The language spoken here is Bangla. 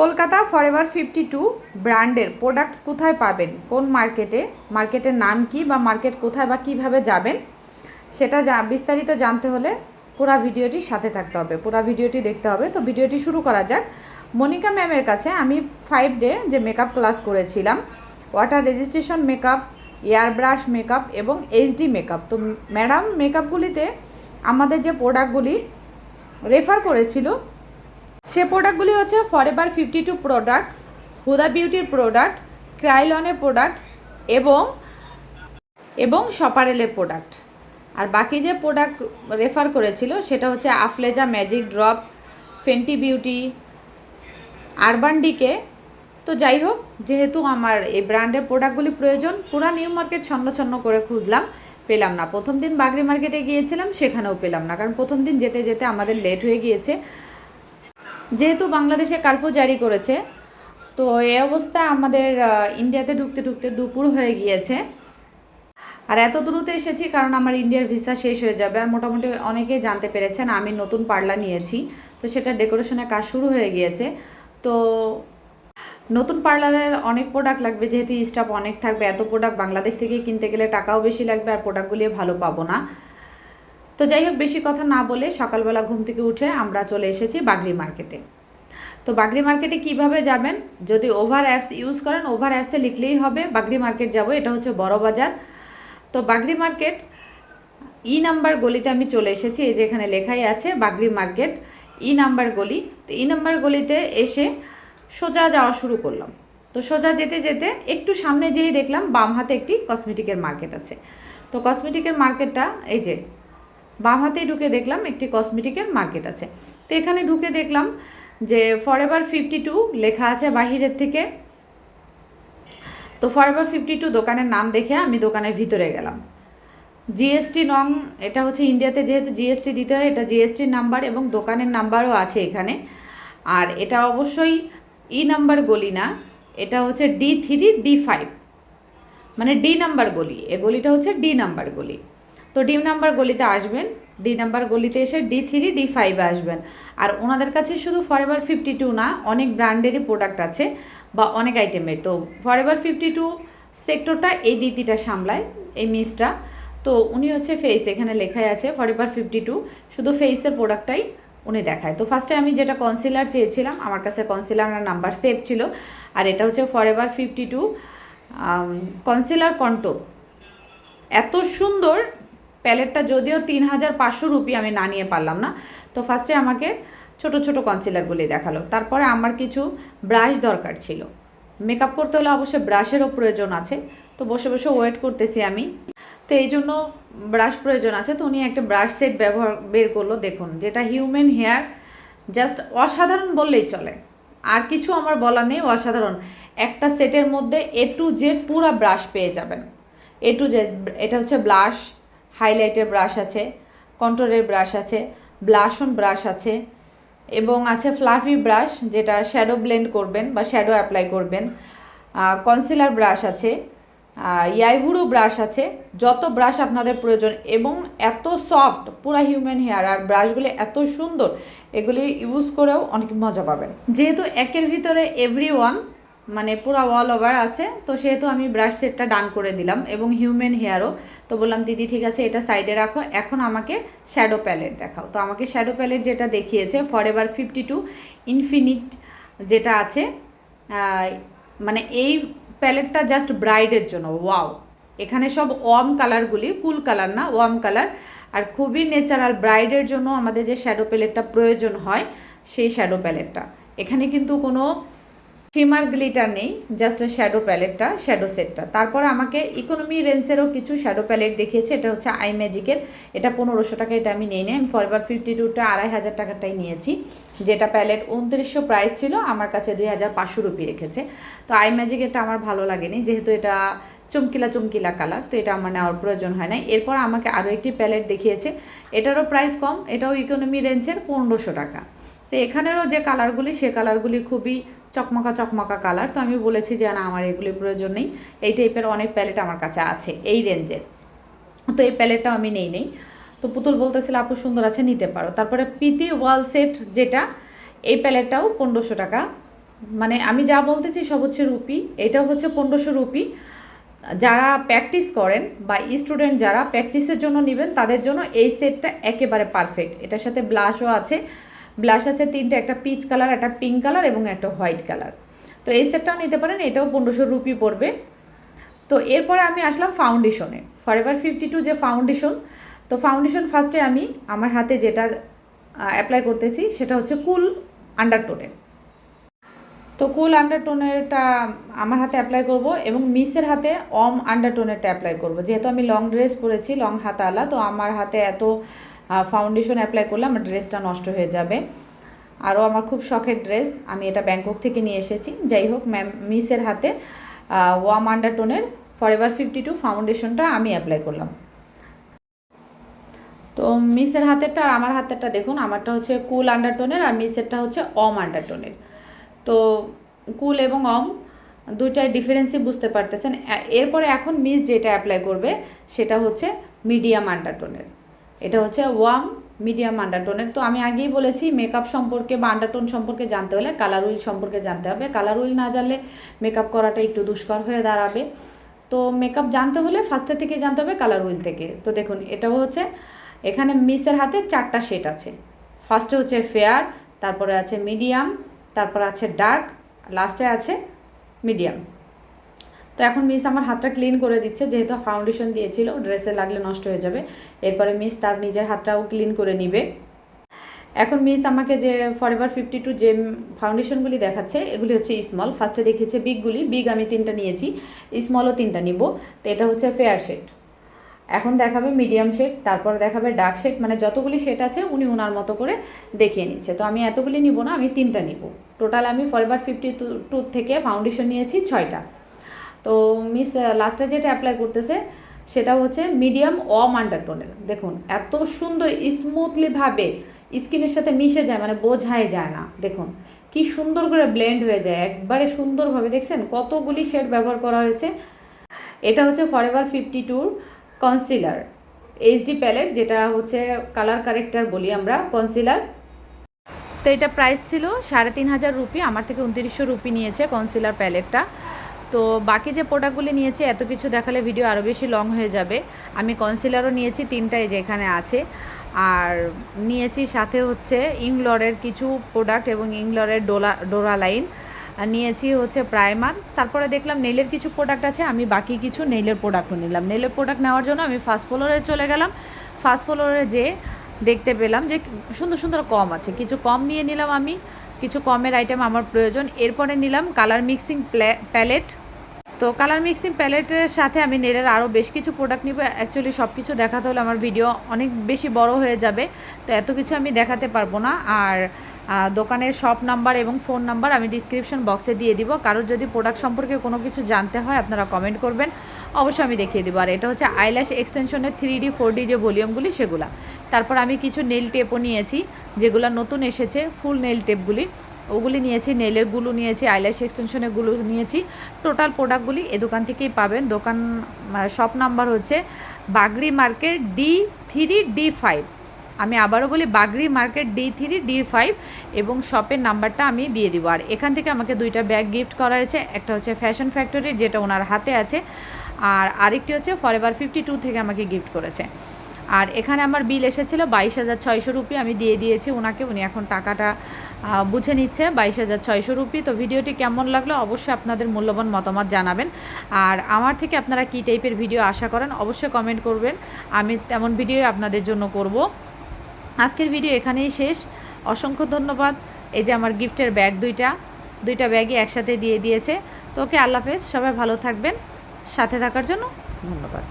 কলকাতা ফরএভার ফিফটি টু ব্র্যান্ডের প্রোডাক্ট কোথায় পাবেন? কোন মার্কেটে মার্কেটের নাম কি বা মার্কেট কোথায় বা কীভাবে যাবেন? সেটা যা বিস্তারিত জানতে হলে পুরো ভিডিওটি সাথে থাকতে হবে। পুরো ভিডিওটি দেখতে হবে। তো ভিডিওটি শুরু করা যাক। মনিকা ম্যামের কাছে আমি ফাইভ ডে যে মেকআপ ক্লাস করেছিলাম water registration makeup air brush makeup এবং এইচডি মেকআপ তো ম্যাডাম মেকআপগুলিতে আমাদের যে প্রোডাক্টগুলি রেফার করেছিল সে প্রোডাক্টগুলি হচ্ছে forever fifty two product Huda বিউটির product ক্রাইলনের প্রোডাক্ট এবং এবং সপারেলের প্রোডাক্ট আর বাকি যে প্রোডাক্ট রেফার করেছিল সেটা হচ্ছে আফলেজা magic drop Fenty Beauty Urban Decay তো যাই হোক, যেহেতু আমার এই ব্র্যান্ডের প্রোডাক্টগুলি প্রয়োজন, পুরা নিউ মার্কেট ছন্ন করে খুঁজলাম, পেলাম না। প্রথম দিন বাগরি মার্কেটে গিয়েছিলাম, সেখানেও পেলাম না। কারণ প্রথম দিন যেতে যেতে আমাদের লেট হয়ে গিয়েছে। যেহেতু বাংলাদেশে কারফিউ জারি করেছে, তো এই অবস্থা আমাদের ইন্ডিয়াতে ঢুকতে ঢুকতে দুপুর হয়ে গিয়েছে। আর এত দ্রুত এসেছি কারণ আমার ইন্ডিয়ার ভিসা শেষ হয়ে যাবে। আর মোটামুটি অনেকেই জানতে পেরেছেন, আমি নতুন পার্লার নিয়েছি। তো সেটা ডেকোরেশনের কাজ শুরু হয়ে গিয়েছে। তো নতুন পার্লারের অনেক প্রোডাক্ট লাগবে, যেহেতু স্টাফ অনেক থাকবে। এত প্রোডাক্ট বাংলাদেশ থেকে কিনতে গেলে টাকাও বেশি লাগবে, আর প্রোডাক্টগুলি ভালো পাবো না। তো যাই হোক বেশি কথা না বলে সকালবেলা ঘুম থেকে উঠে আমরা চলে এসেছি বাগরি মার্কেটে। তো বাগরি মার্কেটে কীভাবে যাবেন? যদি ওভার অ্যাপস ইউজ করেন, ওভার অ্যাপসে লিখলেই হবে, বাগরি মার্কেট যাব, এটা হচ্ছে বড় বাজার। তো বাগরি মার্কেট, ই নাম্বার গলিতে আমি চলে এসেছি, এই যে এখানে লেখাই আছে, বাগরি মার্কেট, ই নাম্বার গলি। তো ই নাম্বার গলিতে এসে সোজা যাওয়া শুরু করলাম। তো সোজা যেতে যেতে একটু সামনে যেয়ে দেখলাম বাম হাতে একটি কসমেটিকের মার্কেট আছে। তো কসমেটিকের মার্কেটটা এই যে বাম হাতেই ঢুকে দেখলাম একটি কসমেটিকের মার্কেট আছে। তো এখানে ঢুকে দেখলাম যে ফরএভার ফিফটি টু লেখা আছে বাহিরের থেকে। তো ফরএভার ফিফটি টু দোকানের নাম দেখে আমি দোকানের ভিতরে গেলাম। জিএসটি নং, এটা হচ্ছে ইন্ডিয়াতে যেহেতু জিএসটি দিতে হয়, এটা জিএসটির নাম্বার এবং দোকানের নাম্বারও আছে এখানে। আর এটা অবশ্যই ই নাম্বার গলি না, এটা হচ্ছে ডি থ্রি ডি ফাইভ মানে ডি নাম্বার গলি, এ গলিটা হচ্ছে ডি নাম্বার গলি। তো ডি নাম্বার গলিতে আসবেন ডি নাম্বার গলিতে এসে ডি থ্রি ডি ফাইভে আসবেন। আর ওনাদের কাছে শুধু ফরএভার ফিফটি টু না, অনেক ব্র্যান্ডেরই প্রোডাক্ট আছে বা অনেক আইটেমের তো ফরএভার ফিফটি টু সেক্টরটা এই দিদিটা সামলায়, এই মিসটা তো উনি হচ্ছে ফেস এখানে লেখাই আছে ফরএভার ফিফটি টু শুধু ফেসের প্রোডাক্টটাই উনি দেখায়। তো ফার্স্টে আমি যেটা কনসিলার চেয়েছিলাম, আমার কাছে কনসিলার নাম্বার সেভ ছিল, আর এটা হচ্ছে forever fifty two concealer contour এত সুন্দর প্যালেটটা যদিও তিন হাজার পাঁচশো রুপি আমি না নিয়ে পারলাম না, তো ফার্স্টে আমাকে ছোট ছোট কনসিলারগুলি দেখাল। তারপরে আমার কিছু ব্রাশ দরকার ছিল। মেকআপ করতে হলে অবশ্যই ব্রাশেরও প্রয়োজন আছে, তো বসে বসে ওয়েট করতেছি আমি। তো এই জন্য ব্রাশ প্রয়োজন আছে, তো উনি একটা ব্রাশ সেট ব্যবহার, বের করল, দেখুন, যেটা হিউম্যান হেয়ার জাস্ট অসাধারণ বললেই চলে। আর কিছু আমার বলা নেই, অসাধারণ। একটা সেটের মধ্যে এ টু জেড পুরা ব্রাশ পেয়ে যাবেন। এ টু জেড এটা হচ্ছে ব্লাশ হাইলাইটের ব্রাশ আছে, কন্ট্রোলের ব্রাশ আছে ব্লাশন ব্রাশ আছে, এবং আছে ফ্লাফি ব্রাশ যেটা শ্যাডো ব্লেন্ড করবেন বা শ্যাডো অ্যাপ্লাই করবেন। কনসিলার ব্রাশ আছে ইয়াইভুরু ব্রাশ আছে, যত ব্রাশ আপনাদের প্রয়োজন এবং এত সফট, পুরা হিউম্যান হেয়ার, আর ব্রাশগুলি এত সুন্দর, এগুলি ইউজ করেও অনেক মজা পাবেন। যেহেতু একের ভিতরে এভরি ওয়ান মানে পুরো অল ওভার আছে। তো সেহেতু আমি ব্রাশ সেটটা ডান করে দিলাম এবং হিউম্যান হেয়ারও তো বললাম, দিদি, ঠিক আছে, এটা সাইডে রাখো। এখন আমাকে শ্যাডো প্যালেট দেখাও। তো আমাকে শ্যাডো প্যালেট যেটা দেখিয়েছে for ever fifty two infinite যেটা আছে মানে এই প্যালেটটা জাস্ট ব্রাইডের জন্য। ওয়াও এখানে সব ওয়ার্ম কালারগুলি কুল কালার না ওয়ার্ম কালার আর খুবই ন্যাচারাল ব্রাইডের জন্য আমাদের যে শ্যাডো প্যালেটটা প্রয়োজন হয়, সেই শ্যাডো প্যালেটটা এখানে কিন্তু কোনো শিমার গ্লিটার নেই জাস্ট শ্যাডো প্যালেটটা শ্যাডো সেটটা তারপরে আমাকে ইকোনমি রেঞ্জেরও কিছু শ্যাডো প্যালেট দেখিয়েছে, এটা হচ্ছে আই ম্যাজিকের এটা পনেরোশো টাকা এটা আমি নিয়ে নিই, আমি ফরবার ফিফটি টুটা আড়াই হাজার টাকাটাই নিয়েছি। যেটা প্যালেট উনত্রিশশো প্রাইস ছিল, আমার কাছে দুই হাজার পাঁচশো রুপি রেখেছে। তো আই ম্যাজিক এটা আমার ভালো লাগেনি, যেহেতু এটা চমকিলা চমকিলা কালার তো এটা আমার নেওয়ার প্রয়োজন হয় নাই। এরপর আমাকে আরও একটি প্যালেট দেখিয়েছে, এটারও প্রাইস কম, এটাও ইকোনমি রেঞ্জের পনেরোশো টাকা। তো এখানেরও যে কালারগুলি সে কালারগুলি খুবই চকমকা চকমকা কালার তো আমি বলেছি যে, না, আমার এগুলির প্রয়োজন নেই। এই টাইপের অনেক প্যালেট আমার কাছে আছে, এই রেঞ্জের তো এই প্যালেটটাও আমি নেই নেই। তো পুতুল বলতেছিল, আপু, সুন্দর আছে, নিতে পারো। তারপরে পিতি ওয়াল সেট যেটা, এই প্যালেটটাও পনেরোশো টাকা। মানে আমি যা বলতেছি, সব হচ্ছে রুপি। এটাও হচ্ছে পনেরোশো রুপি। যারা প্র্যাকটিস করেন বা স্টুডেন্ট যারা প্র্যাকটিসের জন্য নেবেন, তাদের জন্য এই সেটটা একেবারে পারফেক্ট এটার সাথে ব্লাশও আছে। ব্লাশ আছে তিনটে, একটা পিচ কালার, একটা পিঙ্ক কালার এবং একটা হোয়াইট কালার। তো এই সেটটাও নিতে পারেন, এটাও পনেরোশো রুপি পড়বে। তো এরপরে আমি আসলাম ফাউন্ডেশনে ফরএভার ফিফটি টু যে ফাউন্ডেশন তো ফাউন্ডেশন ফার্স্টে আমি আমার হাতে যেটা অ্যাপ্লাই করতেছি সেটা হচ্ছে কুল আন্ডারটোনের তো কুল আন্ডারটোনেরটা আমার হাতে অ্যাপ্লাই করব এবং মিসের হাতে অম আন্ডারটোনেরটা অ্যাপ্লাই করব। যেহেতু আমি লং ড্রেস পরেছি লং হাতালা, তো আমার হাতে এত ফাউন্ডেশন অ্যাপ্লাই করলে আমার ড্রেসটা নষ্ট হয়ে যাবে। আরও আমার খুব শখের ড্রেস আমি এটা ব্যাংকক থেকে নিয়ে এসেছি। যাই হোক ম্যাম মিসের হাতে ওয়াম আন্ডারটোনের ফরএভার ফিফটি টু ফাউন্ডেশনটা আমি অ্যাপ্লাই করলাম। তো মিসের হাতেরটা আর আমার হাতেরটা দেখুন, আমারটা হচ্ছে কুল আন্ডারটোনের আর মিসেরটা হচ্ছে অম আন্ডারটোনের তো কুল এবং অম দুইটাই ডিফারেন্সই বুঝতে পারতেছেন। এরপরে এখন মিস যেটা অ্যাপ্লাই করবে, সেটা হচ্ছে মিডিয়াম আন্ডারটোনের এটা হচ্ছে ওয়াম মিডিয়াম আন্ডারটোনের তো আমি আগেই বলেছি মেকআপ সম্পর্কে বা আন্ডারটোন সম্পর্কে জানতে হলে কালার উইল সম্পর্কে জানতে হবে। কালার উইল না জানলে মেকআপ করাটা একটু দুষ্কর হয়ে দাঁড়াবে। তো মেকআপ জানতে হলে ফার্স্টে থেকে জানতে হবে কালার উইল থেকে। তো দেখুন, এটাও হচ্ছে, এখানে মিসের হাতে চারটা শেড আছে। ফার্স্টে হচ্ছে ফেয়ার তারপরে আছে মিডিয়াম তারপর আছে ডার্ক লাস্টে আছে মিডিয়াম তো এখন মিস আমার হাতটা ক্লিন করে দিচ্ছে, যেহেতু ফাউন্ডেশন দিয়েছিল, ড্রেসে লাগলে নষ্ট হয়ে যাবে। এরপরে মিস তার নিজের হাতটাও ক্লিন করে নিবে। এখন মিস আমাকে যে ফরএভার ফিফটি টু যে ফাউন্ডেশনগুলি দেখাচ্ছে, এগুলি হচ্ছে স্মল ফার্স্টে দেখিয়েছে বিগগুলি বিগ আমি তিনটা নিয়েছি স্মলও তিনটা নিব। তো এটা হচ্ছে ফেয়ার শেড এখন দেখাবে মিডিয়াম শেড তারপর দেখাবে ডার্ক শেড মানে যতগুলি শেড আছে, উনি ওনার মতো করে দেখিয়ে নিচ্ছে। তো আমি এতগুলি নিব না, আমি তিনটা নিব। টোটাল আমি ফরএভার ফিফটি টু থেকে ফাউন্ডেশন নিয়েছি ছয়টা। তো মিস লাস্টে যেটা অ্যাপ্লাই করতেছে, সেটা হচ্ছে মিডিয়াম অম আন্ডারটোনের দেখুন, এত সুন্দর স্মুথলিভাবে স্কিনের সাথে মিশে যায় মানে বোঝাই যায় না। দেখুন, কি সুন্দর করে ব্লেন্ড হয়ে যায়, একবারে সুন্দরভাবে। দেখছেন, কতগুলি শেড ব্যবহার করা হয়েছে? এটা হচ্ছে ফরএভার ফিফটি টুর কনসিলার এইচডি প্যালেট যেটা হচ্ছে কালার কারেক্টার বলি আমরা কনসিলার তো এটা প্রাইস ছিল সাড়ে তিন হাজার রুপি, আমার থেকে উনত্রিশশো রুপি নিয়েছে কনসিলার প্যালেটটা তো বাকি যে প্রোডাক্টগুলি নিয়েছি, এত কিছু দেখালে ভিডিও আরও বেশি লং হয়ে যাবে। আমি কনসিলারও নিয়েছি তিনটাই যে এখানে আছে। আর নিয়েছি সাথে হচ্ছে ইংলরের কিছু প্রোডাক্ট এবং ইংলরের ডোলা, ডোরা লাইন নিয়েছি হচ্ছে প্রাইমার তারপরে দেখলাম নেইলের কিছু প্রোডাক্ট আছে, আমি বাকি কিছু নেইলের প্রোডাক্টও নিলাম। নেইলের প্রোডাক্ট নেওয়ার জন্য আমি ফার্স্ট ফ্লোরে চলে গেলাম। ফার্স্ট ফ্লোরে যে দেখতে পেলাম যে সুন্দর সুন্দর কম আছে। কিছু কম নিয়ে নিলাম আমি, কিছু কমের আইটেম আমার প্রয়োজন। এরপরে নিলাম কালার মিক্সিং প্যালেট তো কালার মিক্সিং প্যালেটের সাথে আমি নেলের আরও বেশ কিছু প্রোডাক্ট নিব। অ্যাকচুয়ালি সব কিছু দেখাতে হলে আমার ভিডিও অনেক বেশি বড় হয়ে যাবে। তো এত কিছু আমি দেখাতে পারব না। আর দোকানের শপ নাম্বার এবং ফোন নাম্বার আমি ডিসক্রিপশন বক্সে দিয়ে দিব। কারোর যদি প্রোডাক্ট সম্পর্কে কোনো কিছু জানতে হয়, আপনারা কমেন্ট করবেন। অবশ্যই আমি দেখিয়ে দেবো। আর এটা হচ্ছে আইল্যাশ এক্সটেনশনের থ্রি ডি ফোর ডি যে ভলিউমগুলি সেগুলা। তারপর আমি কিছু নেল টেপও নিয়েছি, যেগুলো নতুন এসেছে ফুল নেল টেপগুলি ওগুলি নিয়েছি নেলেরগুলো নিয়েছি আইল্যাশ এক্সটেনশনেরগুলো নিয়েছি। টোটাল প্রোডাক্টগুলি এ দোকান থেকেই পাবেন। দোকান শপ নাম্বার হচ্ছে Bagri market D three D five আমি আবারও বলি Bagri market D three D five এবং শপের নাম্বারটা আমি দিয়ে দিব। আর এখান থেকে আমাকে দুইটা ব্যাগ গিফট করা হয়েছে। একটা হচ্ছে ফ্যাশন ফ্যাক্টরির যেটা ওনার হাতে আছে। আর আরেকটি হচ্ছে ফরএভার ফিফটি টু থেকে আমাকে গিফট করেছে। আর এখানে আমার বিল এসেছিল বাইশ হাজার ছয়শো রুপি। আমি দিয়ে দিয়েছি ওনাকে। উনি এখন টাকাটা বুঝে নিচ্ছে বাইশ হাজার ছয়শো রুপি। তো ভিডিওটি কেমন লাগল অবশ্যই আপনাদের মূল্যবান মতামত জানাবেন। আর আমার থেকে আপনারা কী টাইপের ভিডিও আশা করেন অবশ্যই কমেন্ট করবেন। আমি তেমন ভিডিও আপনাদের জন্য করব। আজকের ভিডিও এখানেই শেষ। অসংখ্য ধন্যবাদ। এই যে আমার গিফটের ব্যাগ দুইটা দুইটা ব্যাগই একসাথে দিয়ে দিয়েছে। তো ওকে আল্লাহ হাফেজ, সবাই ভালো থাকবেন। সাথে থাকার জন্য ধন্যবাদ।